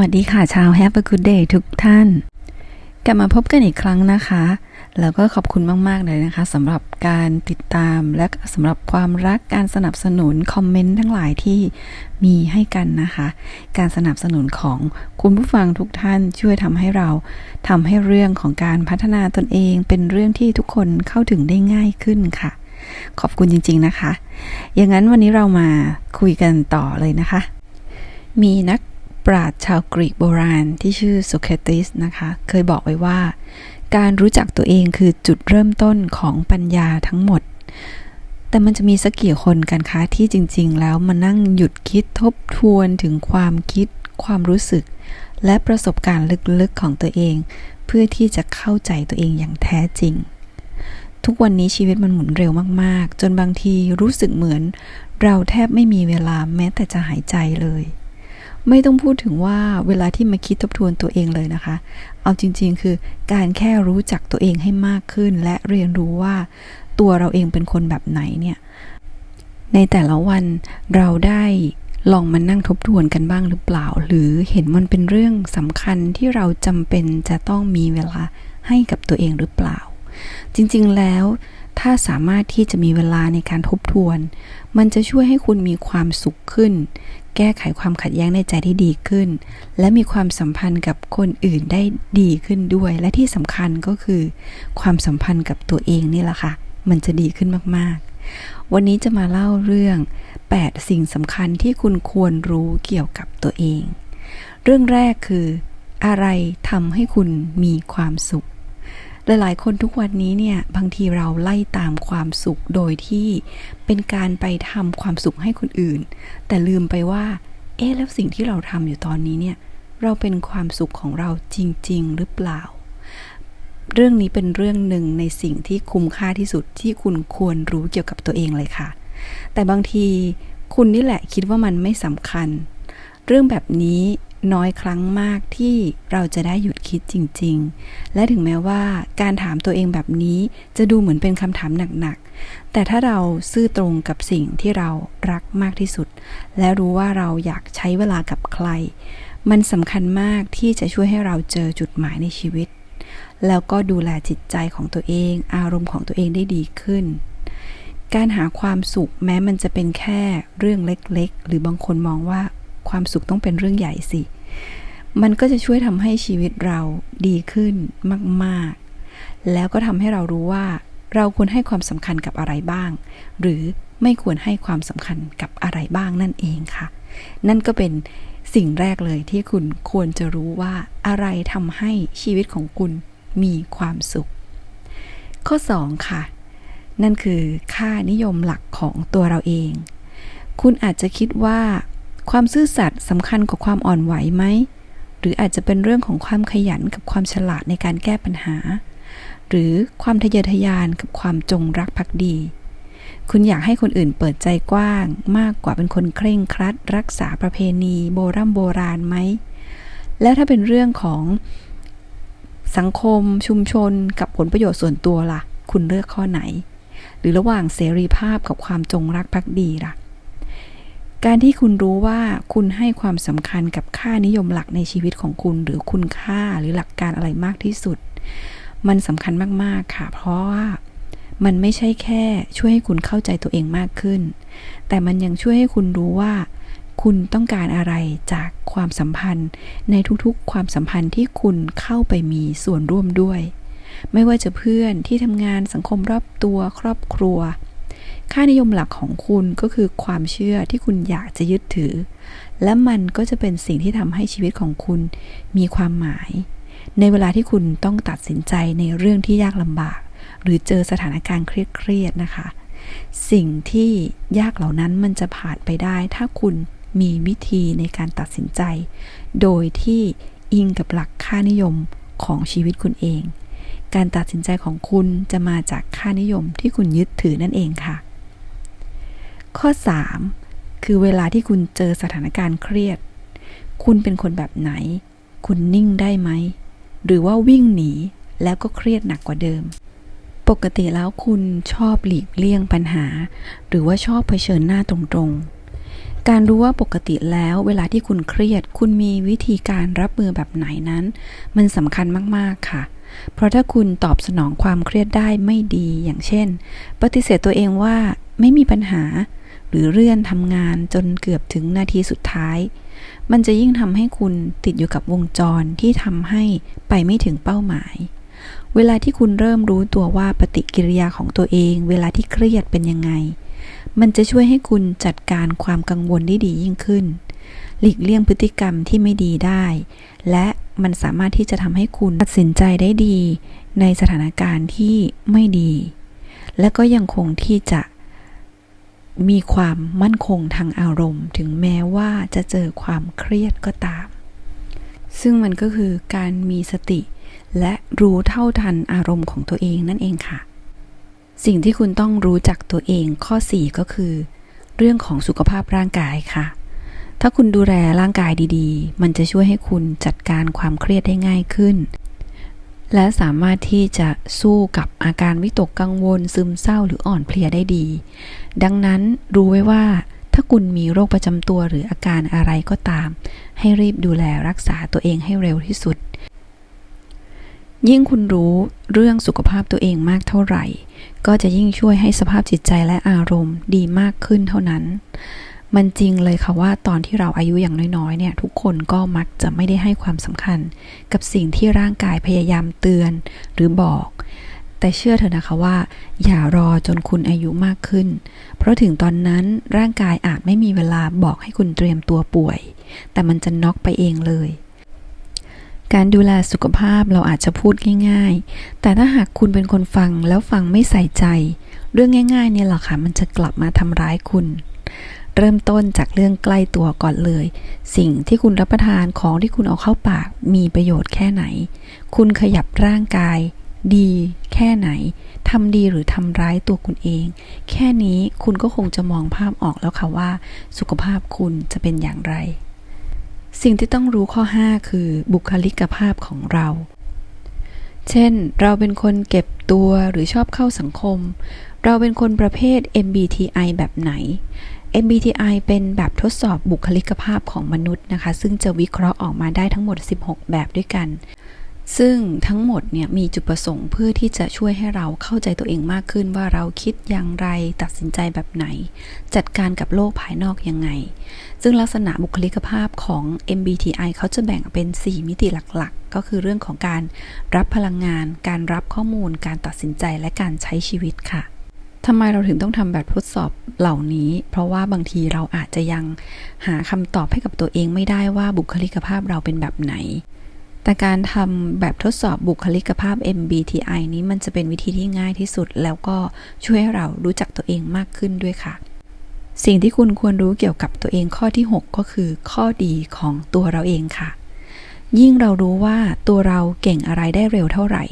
วัสดีค่ะชาว Have a good day ทุกท่าน กลับมาพบกันอีกครั้งนะคะ แล้วก็ขอบคุณมาก ๆ เลยนะคะสำหรับการติดตามและสำหรับความรักการสนับสนุน คอมเมนต์ทั้งหลายที่มีให้กันนะคะ การสนับสนุนของคุณผู้ฟังทุกท่านช่วยทำให้เราทำให้เรื่องของการพัฒนาตนเอง เป็นเรื่องที่ทุกคนเข้าถึงได้ง่ายขึ้นค่ะ ขอบคุณจริง ๆนะคะ อย่างนั้นวันนี้เรามาคุยกันต่อเลยนะคะมีนัก ปราชญ์ชาวกรีกโบราณที่ชื่อโซเคติสนะคะ เคยบอกไว้ว่า การรู้จักตัวเองคือจุดเริ่มต้นของปัญญาทั้งหมด แต่มันจะมีสักกี่คนกันคะที่จริง ๆ แล้วมานั่งหยุดคิดทบทวนถึงความคิด ความรู้สึก และประสบการณ์ลึกๆของตัวเอง เพื่อที่จะเข้าใจตัวเองอย่างแท้จริง ทุกวันนี้ชีวิตมันหมุนเร็วมาก ๆ จนบางทีรู้สึกเหมือน เราแทบไม่มีเวลาแม้แต่จะหายใจเลย ไม่ต้องพูดถึงว่าเวลาที่มาคิดทบทวนตัวเองเลยนะคะ เอาจริง ๆ คือการแค่รู้จักตัวเองให้มากขึ้น และเรียนรู้ว่าตัวเราเองเป็นคนแบบไหนเนี่ย ในแต่ละวันเราได้ลองมานั่งทบทวนกันบ้างหรือเปล่า หรือเห็นมันเป็นเรื่องสำคัญที่เราจำเป็นจะต้องมีเวลาให้กับตัวเองหรือเปล่า จริงๆแล้ว ถ้าสามารถที่จะมีเวลาในการทบทวน มันจะช่วยให้คุณมีความสุขขึ้น แก้ไขความขัดแย้งในใจได้ดีขึ้น และมีความสัมพันธ์กับคนอื่นได้ดีขึ้นด้วย และที่สำคัญก็คือ ความสัมพันธ์กับตัวเองนี่แหละค่ะ มันจะดีขึ้นมากๆ วันนี้จะมาเล่าเรื่อง 8 สิ่งสำคัญที่คุณควรรู้เกี่ยวกับตัวเอง เรื่องแรกคืออะไรทำให้คุณมีความสุข หลายๆคนทุกวันนี้เนี่ยบางทีเราไล่ตามความสุขโดยที่เป็นการไปทำความสุขให้คนอื่น แต่ลืมไปว่า เอ๊ะแล้วสิ่งที่เราทำอยู่ตอนนี้เนี่ยเราเป็นความสุขของเราจริง ๆ หรือเปล่า เรื่องนี้เป็นเรื่องหนึ่งในสิ่งที่คุ้มค่าที่สุดที่คุณควรรู้เกี่ยวกับตัวเองเลยค่ะ แต่บางทีคุณนี่แหละคิดว่ามันไม่สำคัญ เรื่องแบบนี้ น้อยครั้งมากที่เราจะได้หยุดคิดจริง ๆ และถึงแม้ว่าการถามตัวเองแบบนี้จะดูเหมือนเป็นคำถามหนักๆ แต่ถ้าเราซื่อตรงกับสิ่งที่เรารักมากที่สุด และรู้ว่าเราอยากใช้เวลากับใคร มันสำคัญมากที่จะช่วยให้เราเจอจุดหมายในชีวิต แล้วก็ดูแลจิตใจของตัวเอง อารมณ์ของตัวเองได้ดีขึ้นการหาความสุขแม้มันจะเป็นแค่เรื่องเล็กๆ หรือบางคนมองว่า ความสุขต้องเป็นเรื่องใหญ่สิ มันก็จะช่วยทำให้ชีวิตเราดีขึ้นมาก ๆ แล้วก็ทำให้เรารู้ว่า เราควรให้ความสำคัญกับอะไรบ้าง หรือไม่ควรให้ความสำคัญกับอะไรบ้างนั่นเองค่ะ นั่นก็เป็นสิ่งแรกเลยที่คุณควรจะรู้ว่าอะไรทำให้ชีวิตของคุณมีความสุข ข้อ 2 ค่ะ นั่นคือค่านิยมหลักของตัวเราเอง คุณอาจจะคิดว่า ความซื่อสัตย์สำคัญกว่าความอ่อนไหวไหม หรืออาจจะเป็นเรื่องของความขยันกับความฉลาดในการแก้ปัญหา หรือความทะเยอทะยานกับความจงรักภักดี คุณอยากให้คนอื่นเปิดใจกว้าง มากกว่าเป็นคนเคร่งครัด รักษาประเพณีโบรโบราณไหม แล้วถ้าเป็นเรื่องของสังคมชุมชนกับผลประโยชน์ส่วนตัวล่ะ คุณเลือกข้อไหน หรือระหว่างเสรีภาพกับความจงรักภักดีล่ะ การที่คุณรู้ว่าคุณให้ความสำคัญกับค่านิยมหลักในชีวิตของคุณ หรือคุณค่าหรือหลักการอะไรมากที่สุด มันสำคัญมากๆค่ะ เพราะว่ามันไม่ใช่แค่ช่วยให้คุณเข้าใจตัวเองมากขึ้น แต่มันยังช่วยให้คุณรู้ว่า คุณต้องการอะไรจากความสัมพันธ์ ในทุกๆ ความสัมพันธ์ที่คุณเข้าไปมีส่วนร่วมด้วย ไม่ว่าจะเพื่อนที่ทำงานสังคมรอบตัวครอบครัว ค่านิยมหลักของคุณก็คือความเชื่อที่คุณอยากจะยึดถือ และมันก็จะเป็นสิ่งที่ทำให้ชีวิตของคุณมีความหมาย ในเวลาที่คุณต้องตัดสินใจในเรื่องที่ยากลำบาก หรือเจอสถานการณ์เครียดๆนะคะ สิ่งที่ยากเหล่านั้นมันจะผ่านไปได้ ถ้าคุณมีวิธีในการตัดสินใจ โดยที่อิงกับหลักค่านิยมของชีวิตคุณเอง การตัดสินใจของคุณจะมาจากค่านิยมที่คุณยึดถือนั่นเองค่ะ ข้อ 3 คือเวลาที่คุณเจอสถานการณ์เครียด คุณเป็นคนแบบไหน คุณนิ่งได้ไหม หรือว่าวิ่งหนีแล้วก็เครียดหนักกว่าเดิม ปกติแล้วคุณชอบหลีกเลี่ยงปัญหา หรือว่าชอบเผชิญหน้าตรงๆการรู้ว่าปกติแล้วเวลาที่คุณเครียด คุณมีวิธีการรับมือแบบไหนนั้น มันสำคัญมาก ๆ ค่ะ เพราะถ้าคุณตอบสนองความเครียดได้ไม่ดีอย่างเช่น ปฏิเสธตัวเองว่าไม่มีปัญหา หรือเลื่อนทำงานจนเกือบถึงนาทีสุดท้าย มันจะยิ่งทำให้คุณติดอยู่กับวงจรที่ทำให้ไปไม่ถึงเป้าหมาย เวลาที่คุณเริ่มรู้ตัวว่าปฏิกิริยาของตัวเอง เวลาที่เครียดเป็นยังไง มันจะช่วยให้คุณจัดการความกังวลได้ดียิ่งขึ้น หลีกเลี่ยงพฤติกรรมที่ไม่ดีได้ และ มันสามารถที่จะทำให้คุณตัดสินใจได้ดี ในสถานการณ์ที่ไม่ดี และก็ยังคงที่จะมีความมั่นคงทางอารมณ์ ถึงแม้ว่าจะเจอความเครียดก็ตาม ซึ่งมันก็คือการมีสติ และรู้เท่าทันอารมณ์ของตัวเองนั่นเองค่ะ สิ่งที่คุณต้องรู้จักตัวเองข้อ 4 ก็คือ เรื่องของสุขภาพร่างกายค่ะ ถ้าคุณดูแลร่างกายดีๆ มันจะช่วยให้คุณจัดการความเครียดได้ง่ายขึ้น และสามารถที่จะสู้กับอาการวิตกกังวล ซึมเศร้าหรืออ่อนเพลียได้ดี ดังนั้นรู้ไว้ว่าถ้าคุณมีโรคประจำตัวหรืออาการอะไรก็ตาม ให้รีบดูแลรักษาตัวเองให้เร็วที่สุด ยิ่งคุณรู้เรื่องสุขภาพตัวเองมากเท่าไหร่ ก็จะยิ่งช่วยให้สภาพจิตใจและอารมณ์ดีมากขึ้นเท่านั้น มันจริงเลยค่ะว่าตอนที่เราอายุอย่างน้อยๆเนี่ยทุกคนก็มักจะไม่ได้ให้ความสำคัญ กับสิ่งที่ร่างกายพยายามเตือนหรือบอก แต่เชื่อเถอะนะคะว่า อย่ารอจนคุณอายุมากขึ้น เพราะถึงตอนนั้นร่างกายอาจไม่มีเวลาบอกให้คุณเตรียมตัวป่วย แต่มันจะน็อกไปเองเลยการดูแลสุขภาพเราอาจจะพูดง่ายๆ แต่ถ้าหากคุณเป็นคนฟังแล้วฟังไม่ใส่ใจ เรื่องง่ายๆเนี่ยแหละค่ะมันจะกลับมาทำร้ายคุณ เริ่มต้นจากเรื่องใกล้ตัวก่อนเลย สิ่งที่คุณรับประทานของที่คุณเอาเข้าปากมีประโยชน์แค่ไหน คุณขยับร่างกาย ดีแค่ไหนทำดีหรือทำร้ายตัวคุณเอง แค่นี้คุณก็คงจะมองภาพออกแล้วค่ะว่า สุขภาพคุณจะเป็นอย่างไร สิ่งที่ต้องรู้ข้อ 5 คือบุคลิกภาพของเรา เช่น เราเป็นคนเก็บตัวหรือชอบเข้าสังคม เราเป็นคนประเภท MBTI แบบไหน MBTI เป็นแบบทดสอบบุคลิกภาพของมนุษย์นะคะ ซึ่งจะวิเคราะห์ออกมาได้ทั้งหมด 16 แบบด้วยกัน ซึ่งทั้งหมดเนี่ยมีจุดประสงค์เพื่อที่จะช่วยให้เราเข้าใจตัวเองมากขึ้นว่าเราคิดอย่างไรตัดสินใจแบบไหน จัดการกับโลกภายนอกยังไง ซึ่งลักษณะบุคลิกภาพของ MBTI เขาจะแบ่งเป็น 4 มิติหลักๆ ก็คือเรื่องของการรับพลังงาน การรับข้อมูล การตัดสินใจและการใช้ชีวิตค่ะทำไมเราถึงต้องทำแบบทดสอบเหล่านี้ เพราะว่าบางทีเราอาจจะยังหาคำตอบให้กับตัวเองไม่ได้ว่าบุคลิกภาพเราเป็นแบบไหน แต่การทำแบบทดสอบบุคลิกภาพ MBTI นี้มันจะเป็นวิธีที่ง่ายที่สุด แล้วก็ช่วยให้เรารู้จักตัวเองมากขึ้นด้วยค่ะ สิ่งที่คุณควรรู้เกี่ยวกับตัวเองข้อที่ 6 ก็คือข้อดีของตัวเราเองค่ะ ยิ่งเรารู้ว่าตัวเราเก่งอะไรได้เร็วเท่าไหร่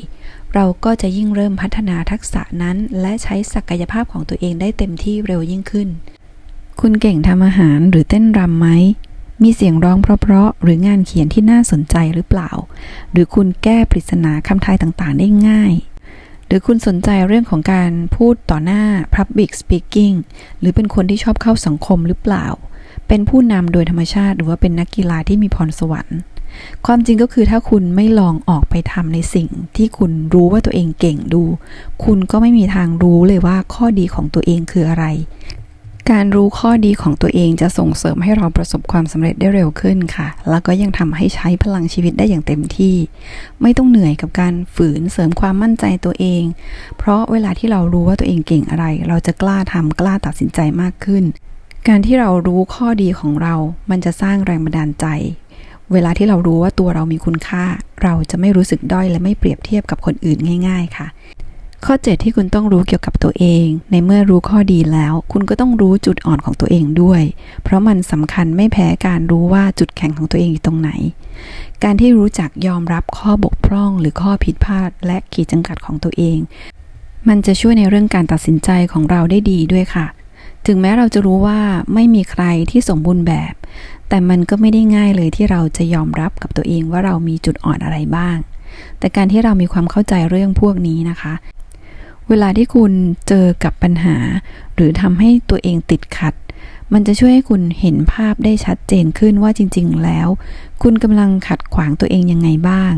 เราก็จะยิ่งเริ่มพัฒนาทักษะนั้น และใช้ศักยภาพของตัวเองได้เต็มที่เร็วยิ่งขึ้น คุณเก่งทำอาหารหรือเต้นรำไหม มีเสียงร้องเพราะๆหรืองานเขียนที่น่าสนใจหรือเปล่า หรือคุณแก้ปริศนาคำทายต่างๆ ได้ง่าย หรือคุณสนใจเรื่องของการพูดต่อหน้า Public Speaking หรือเป็นคนที่ชอบเข้าสังคมหรือเปล่า เป็นผู้นำโดยธรรมชาติ หรือว่าเป็นนักกีฬาที่มีพรสวรรค์ ความจริงก็คือถ้าคุณไม่ลองออกไปทำในสิ่งที่คุณรู้ว่าตัวเองเก่งดู คุณก็ไม่มีทางรู้เลยว่าข้อดีของตัวเองคืออะไร การรู้ข้อดีของตัวเองจะส่งเสริมให้เราประสบความสำเร็จได้เร็วขึ้นค่ะ แล้วก็ยังทำให้ใช้พลังชีวิตได้อย่างเต็มที่ ไม่ต้องเหนื่อยกับการฝืนเสริมความมั่นใจตัวเอง เพราะเวลาที่เรารู้ว่าตัวเองเก่งอะไร เราจะกล้าทำกล้าตัดสินใจมากขึ้น การที่เรารู้ข้อดีของเรา มันจะสร้างแรงบันดาลใจ เวลาที่เรารู้ว่าตัวเรามีคุณค่า เราจะไม่รู้สึกด้อยและไม่เปรียบเทียบกับคนอื่นง่าย ๆ ค่ะ ข้อ 7 ที่คุณต้องรู้เกี่ยวกับตัวเอง ในเมื่อรู้ข้อดีแล้ว คุณก็ต้องรู้จุดอ่อนของตัวเองด้วย เพราะมันสำคัญไม่แพ้การรู้ว่าจุดแข็งของตัวเองอยู่ตรงไหน การที่รู้จักยอมรับข้อบกพร่อง หรือข้อผิดพลาด และขีดจำกัดของตัวเอง มันจะช่วยในเรื่องการตัดสินใจของเราได้ดีด้วยค่ะ ถึงแม้เราจะรู้ว่าไม่มีใครที่สมบูรณ์แบบ แต่มันก็ไม่ได้ง่ายเลยที่เราจะยอมรับกับตัวเองว่าเรามีจุดอ่อนอะไรบ้าง แต่การที่เรามีความเข้าใจเรื่องพวกนี้นะคะ เวลาที่คุณเจอกับปัญหา หรือทำให้ตัวเองติดขัด มันจะช่วยให้คุณเห็นภาพได้ชัดเจนขึ้นว่าจริง ๆ แล้ว คุณกำลังขัดขวางตัวเองยังไงบ้าง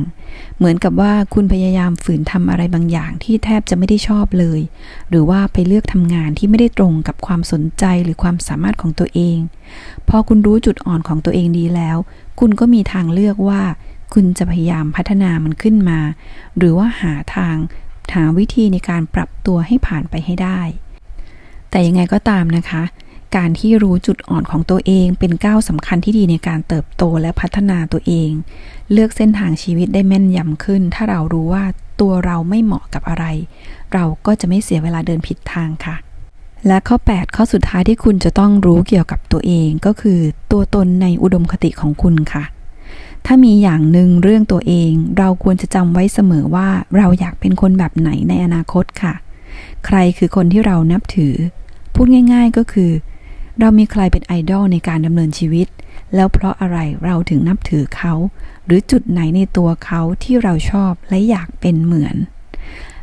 เหมือนกับว่าคุณพยายามฝืนทำอะไรบางอย่างที่แทบจะไม่ได้ชอบเลย หรือว่าไปเลือกทำงานที่ไม่ได้ตรงกับความสนใจหรือความสามารถของตัวเอง พอคุณรู้จุดอ่อนของตัวเองดีแล้ว คุณก็มีทางเลือกว่า คุณจะพยายามพัฒนามันขึ้นมา หรือว่าหาทาง หาวิธีในการปรับตัวให้ผ่านไปให้ได้ แต่ยังไงก็ตามนะคะ การที่รู้จุดอ่อนของตัวเองเป็นก้าวสำคัญที่ดีในการเติบโตและพัฒนาตัวเอง เลือกเส้นทางชีวิตได้แม่นยำขึ้น ถ้าเรารู้ว่าตัวเราไม่เหมาะกับอะไร เราก็จะไม่เสียเวลาเดินผิดทางค่ะ และข้อ 8 ข้อสุดท้ายที่คุณจะต้องรู้เกี่ยวกับตัวเองก็คือ ตัวตนในอุดมคติของคุณค่ะ ถ้ามีอย่างหนึ่งเรื่องตัวเอง เราควรจะจำไว้เสมอว่าเราอยากเป็นคนแบบไหนในอนาคตค่ะ ใครคือคนที่เรานับถือ พูดง่าย ๆก็คือ เรามีใครเป็นไอดอลในการดำเนินชีวิต แล้วเพราะอะไรเราถึงนับถือเขา หรือจุดไหนในตัวเขาที่เราชอบและอยากเป็นเหมือน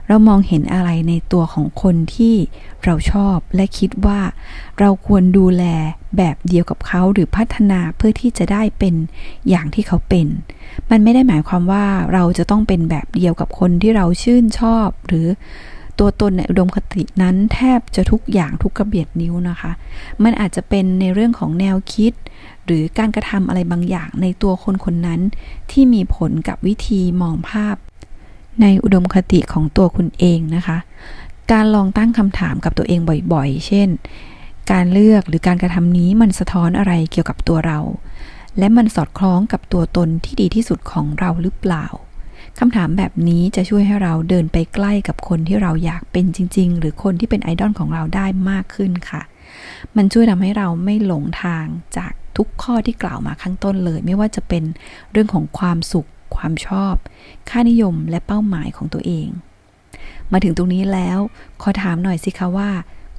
เรามองเห็นอะไรในตัวของคนที่เราชอบและคิดว่า เราควรดูแลแบบเดียวกับเขาหรือพัฒนาเพื่อที่จะได้เป็นอย่างที่เขาเป็น มันไม่ได้หมายความว่าเราจะต้องเป็นแบบเดียวกับคนที่เราชื่นชอบ หรือตัวตนในอุดมคตินั้นแทบจะทุกอย่างทุกกระเบียดนิ้วนะคะ มันอาจจะเป็นในเรื่องของแนวคิด หรือการกระทำอะไรบางอย่างในตัวคนคนนั้น ที่มีผลกับวิธีมองภาพ ในอุดมคติของตัวคุณเองนะคะ การลองตั้งคำถามกับตัวเองบ่อยๆ เช่น การเลือกหรือการกระทำนี้มันสะท้อนอะไรเกี่ยวกับตัวเรา และมันสอดคล้องกับตัวตนที่ดีที่สุดของเราหรือเปล่าคำถามแบบนี้จะช่วยให้เราเดินไปใกล้กับคนที่เราอยากเป็นจริง ๆ หรือคนที่เป็นไอดอลของเราได้มากขึ้นค่ะ มันช่วยทำให้เราไม่หลงทางจากทุกข้อที่กล่าวมาข้างต้นเลย ไม่ว่าจะเป็นเรื่องของความสุข ความชอบ ค่านิยมและเป้าหมายของตัวเอง มาถึงตรงนี้แล้ว ขอถามหน่อยสิคะว่า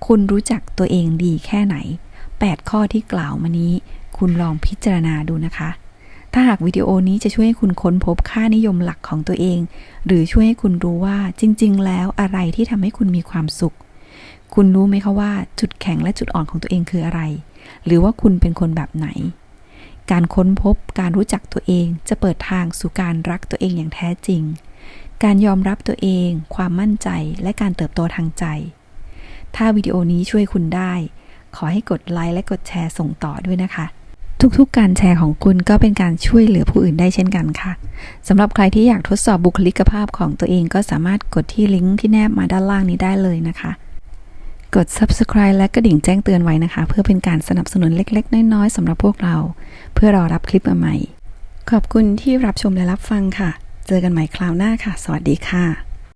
คุณรู้จักตัวเองดีแค่ไหน 8 ข้อที่กล่าวมานี้ คุณลองพิจารณาดูนะคะ ถ้าหากวิดีโอนี้จะช่วยให้คุณค้นพบค่านิยมหลักของตัวเอง หรือช่วยให้คุณรู้ว่าจริง ๆ แล้วอะไรที่ทำให้คุณมีความสุข คุณรู้ไหมคะว่าจุดแข็งและจุดอ่อนของตัวเองคืออะไร หรือว่าคุณเป็นคนแบบไหน การค้นพบการรู้จักตัวเองจะเปิดทางสู่การรักตัวเองอย่างแท้จริง การยอมรับตัวเอง ความมั่นใจและการเติบโตทางใจ ถ้าวิดีโอนี้ช่วยคุณได้ ขอให้กดไลค์และกดแชร์ส่งต่อด้วยนะคะ ทุกๆ การแชร์ของคุณก็เป็นการช่วยเหลือผู้อื่นได้เช่นกันค่ะสำหรับใครที่อยากทดสอบบุคลิกภาพของตัวเองก็สามารถกดที่ลิงก์ที่แนบมาด้านล่างนี้ได้เลยนะคะ กด subscribe และกระดิ่งแจ้งเตือนไว้นะคะ เพื่อเป็นการสนับสนุนเล็ก ๆ น้อยๆสำหรับพวกเรา เพื่อรอรับคลิปใหม่ๆขอบคุณที่รับชมและรับฟังค่ะ เจอกันใหม่คราวหน้าค่ะ สวัสดีค่ะ